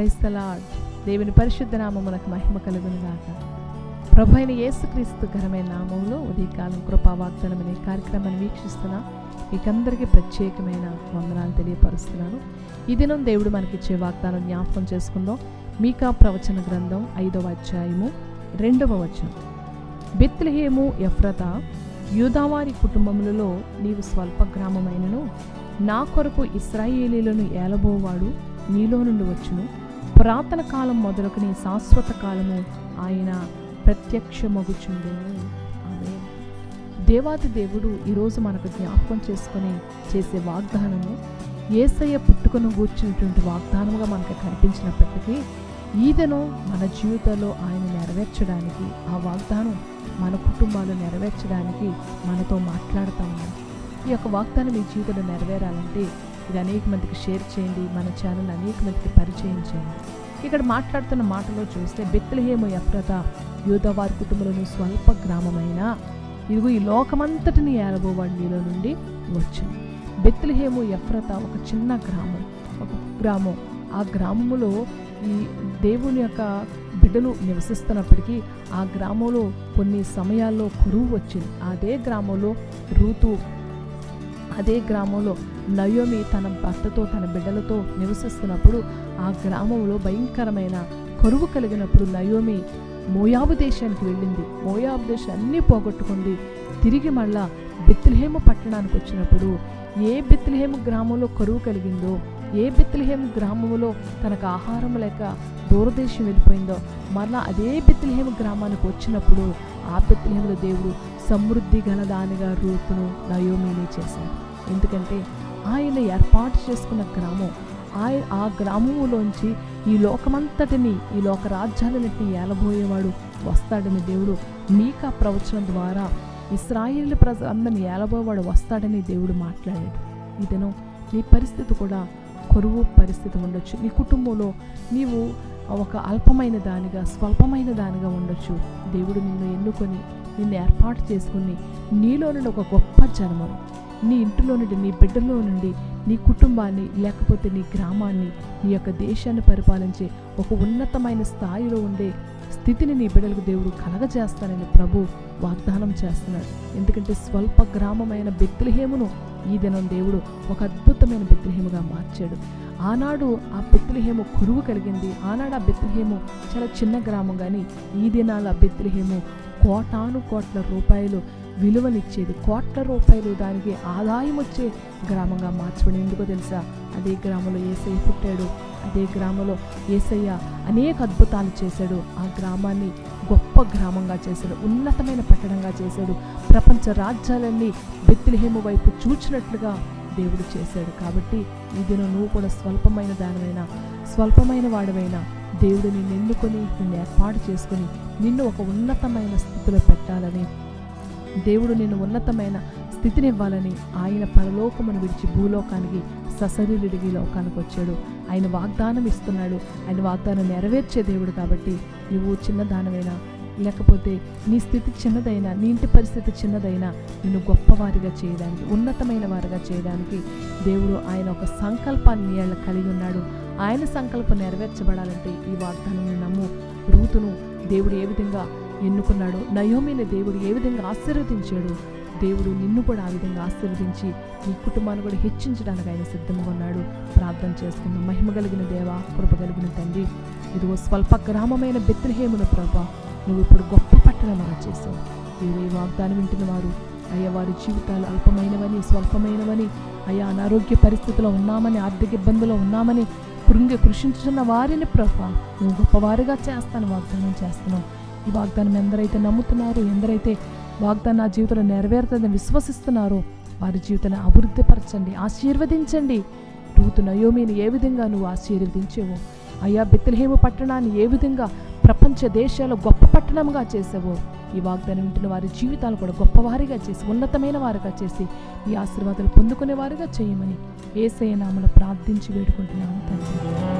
క్రైస్తలా దేవుని పరిశుద్ధ నామమునకు మహిమ కలుగునుగాక ప్రభు అయిన యేసుక్రీస్తు ఘనమైన నామంలో ఉదయకాలం కృపా వాగ్దానం అనే కార్యక్రమాన్ని వీక్షిస్తున్న మీకందరికీ ప్రత్యేకమైన వందనాలు తెలియపరుస్తున్నాను. ఈ దినం దేవుడు మనకిచ్చే వాగ్దానం జ్ఞాపకం చేసుకుందాం. మీకా ప్రవచన గ్రంథం ఐదవ అధ్యాయము రెండవ వచనం. బెత్లెహేము ఎఫ్రత యూదావారి కుటుంబములలో నీవు స్వల్ప గ్రామమైనను. నా కొరకు ఇస్రాయేలీలను ఏలబోవాడు నీలో నుండి వచ్చును. పురాతన కాలం మొదలుకుని శాశ్వత కాలము ఆయన ప్రత్యక్షమగుచుండెను ఆమె దేవాది దేవుడు ఈరోజు మనకు జ్ఞాపకం చేసుకొని చేసే వాగ్దానము ఏసయ్య పుట్టుకను కూర్చున్నటువంటి వాగ్దానముగా మనకు కనిపించినప్పటికీ ఈదను మన జీవితంలో ఆయన నెరవేర్చడానికి ఆ వాగ్దానం మన కుటుంబాలు నెరవేర్చడానికి మనతో మాట్లాడుతూ ఉన్నాడు. ఈ యొక్క వాగ్దానం మీ జీవితంలో నెరవేరాలంటే ఇది అనేక మందికి షేర్ చేయండి. మన ఛానల్ అనేక మందికి పరిచయం చేయండి. ఇక్కడ మాట్లాడుతున్న మాటలో చూస్తే బెత్లహేము ఎఫ్రత యూదవారి కుటుంబంలోని స్వల్ప గ్రామమైన ఇదిగో ఈ లోకమంతటిని ఏలబోవాడు నీలో నుండి వచ్చింది. బెత్లహేము ఎఫ్రత ఒక చిన్న గ్రామం ఒక గ్రామం. ఆ గ్రామంలో ఈ దేవుని యొక్క బిడ్డలు నివసిస్తున్నప్పటికీ ఆ గ్రామంలో కొన్ని సమయాల్లో కరువు వచ్చింది. అదే గ్రామంలో రూతు అదే గ్రామంలో నయోమి తన భర్తతో తన బిడ్డలతో నివసిస్తున్నప్పుడు ఆ గ్రామంలో భయంకరమైన కరువు కలిగినప్పుడు నయోమి మోయాబు దేశానికి వెళ్ళింది. మోయాబు దేశం అన్నీ పోగొట్టుకుంది. తిరిగి మళ్ళా బిత్లహేము పట్టణానికి వచ్చినప్పుడు ఏ బిత్లహేము గ్రామంలో కరువు కలిగిందో ఏ బిత్లహేము గ్రామంలో తనకు ఆహారం లేక దూరదేశం వెళ్ళిపోయిందో మరలా అదే బిత్లహేము గ్రామానికి వచ్చినప్పుడు ఆ బెత్లహేములో దేవుడు సమృద్ధి గలదానిగా రూపును నయోమిని చేశాడు. ఎందుకంటే ఆయన ఏర్పాటు చేసుకున్న గ్రామం ఆయన ఆ గ్రామములోంచి ఈ లోకమంతటిని ఈ లోక రాజ్యాలన్నింటినీ ఏలబోయేవాడు వస్తాడని దేవుడు మీకా ప్రవచనం ద్వారా ఇస్రాయేల్ ప్రజలందరినీ ఏలబోయేవాడు వస్తాడని దేవుడు మాట్లాడాడు. ఇదను నీ పరిస్థితి కూడా కొరువు పరిస్థితి ఉండొచ్చు. నీ కుటుంబంలో నీవు ఒక అల్పమైన దానిగా స్వల్పమైన దానిగా ఉండొచ్చు. దేవుడు నిన్ను ఎన్నుకొని నిన్ను ఏర్పాటు చేసుకుని నీలో నుండి ఒక గొప్ప జన్మం నీ ఇంటిలో నుండి నీ బిడ్డలో నుండి నీ కుటుంబాన్ని లేకపోతే నీ గ్రామాన్ని నీ యొక్క దేశాన్ని పరిపాలించే ఒక ఉన్నతమైన స్థాయిలో ఉండే స్థితిని నీ బిడ్డలకు దేవుడు కలగజేస్తానని ప్రభు వాగ్దానం చేస్తున్నాడు. ఎందుకంటే స్వల్ప గ్రామమైన బెత్లహేమును ఈ దినం దేవుడు ఒక అద్భుతమైన బెత్లహేముగా మార్చాడు. ఆనాడు ఆ బెత్లహేము కురువు కలిగింది. ఆనాడు ఆ బెత్లహేము చాలా చిన్న గ్రామం కానీ ఈ దినాల బెత్లహేము కోటాను కోట్ల రూపాయలు విలువనిచ్చేది. కోట్ల రూపాయలు దానికి ఆదాయం వచ్చే గ్రామంగా మార్చబడి ఎందుకో తెలుసా? అదే గ్రామంలో ఏసయ్య పుట్టాడు. అదే గ్రామంలో ఏసయ్య అనేక అద్భుతాలు చేశాడు. ఆ గ్రామాన్ని గొప్ప గ్రామంగా చేశాడు. ఉన్నతమైన పట్టణంగా చేశాడు. ప్రపంచ రాజ్యాలన్నీ బెత్తిలహేము వైపు చూచినట్లుగా దేవుడు చేశాడు. కాబట్టి ఈ దినం నువ్వు కూడా స్వల్పమైన దానివైనా స్వల్పమైన వాడివైనా దేవుడు నిన్ను ఎన్నుకొని నిన్ను ఏర్పాటు చేసుకొని నిన్ను ఒక ఉన్నతమైన స్థితిలో పెట్టాలని దేవుడు నిన్ను ఉన్నతమైన స్థితిని ఇవ్వాలని ఆయన పరలోకమును విడిచి భూలోకానికి సశరీరుడికి లోకానికి వచ్చాడు. ఆయన వాగ్దానం ఇస్తున్నాడు. ఆయన వాగ్దానం నెరవేర్చే దేవుడు కాబట్టి నువ్వు చిన్నదానమైనా లేకపోతే నీ స్థితి చిన్నదైనా నీ ఇంటి పరిస్థితి చిన్నదైనా నిన్ను గొప్పవారిగా చేయడానికి ఉన్నతమైన వారిగా చేయడానికి దేవుడు ఆయన ఒక సంకల్పాన్ని నీళ్ళ కలిగి ఉన్నాడు. ఆయన సంకల్పం నెరవేర్చబడాలంటే ఈ వాగ్దానం నమ్ము. రూతును దేవుడు ఏ విధంగా ఎన్నుకున్నాడు నయోమిని దేవుడు ఏ విధంగా ఆశీర్వదించాడు దేవుడు నిన్ను కూడా ఆ విధంగా ఆశీర్వదించి నీ కుటుంబాన్ని కూడా హెచ్చించడానికి ఆయన సిద్ధంగా ఉన్నాడు. ప్రార్థన చేసుకున్న మహిమ కలిగిన దేవ కృప కలిగిన తండ్రి ఇదిగో స్వల్ప గ్రామమైన బెత్రహేమున ప్రభా నువ్వు ఇప్పుడు గొప్ప పట్టణంగా చేసావు మీరు ఈ వాగ్దానం వింటున్న వారు అయ్యా వారి జీవితాలు అల్పమైనవని స్వల్పమైనవని అయ్యా అనారోగ్య పరిస్థితిలో ఉన్నామని ఆర్థిక ఇబ్బందులో ఉన్నామని కృంగి కృషించుతున్న వారిని ప్రభ నువ్వు గొప్పవారిగా చేస్తాను వాగ్దానం చేస్తున్నావు. ఈ వాగ్దానం ఎందరైతే నమ్ముతున్నారో. ఎందరైతే వాగ్దానం నా జీవితంలో నెరవేరుతుందని విశ్వసిస్తున్నారో వారి జీవితాన్ని అభివృద్ధిపరచండి ఆశీర్వదించండి. రూతు నయోమిని ఏ విధంగా నువ్వు ఆశీర్వదించేవో అయ్యా బెత్లహేము పట్టణాన్ని ఏ విధంగా ప్రపంచ దేశాల్లో గొప్ప పట్టణంగా చేసావో ఈ వాగ్దానం వింటున్న వారి జీవితాలు కూడా గొప్పవారిగా చేసి ఉన్నతమైన వారిగా చేసి ఈ ఆశీర్వాదాలు పొందుకునే వారిగా చేయమని ఏసయ్య ప్రార్థించి వేడుకుంటున్నాను తండ్రి.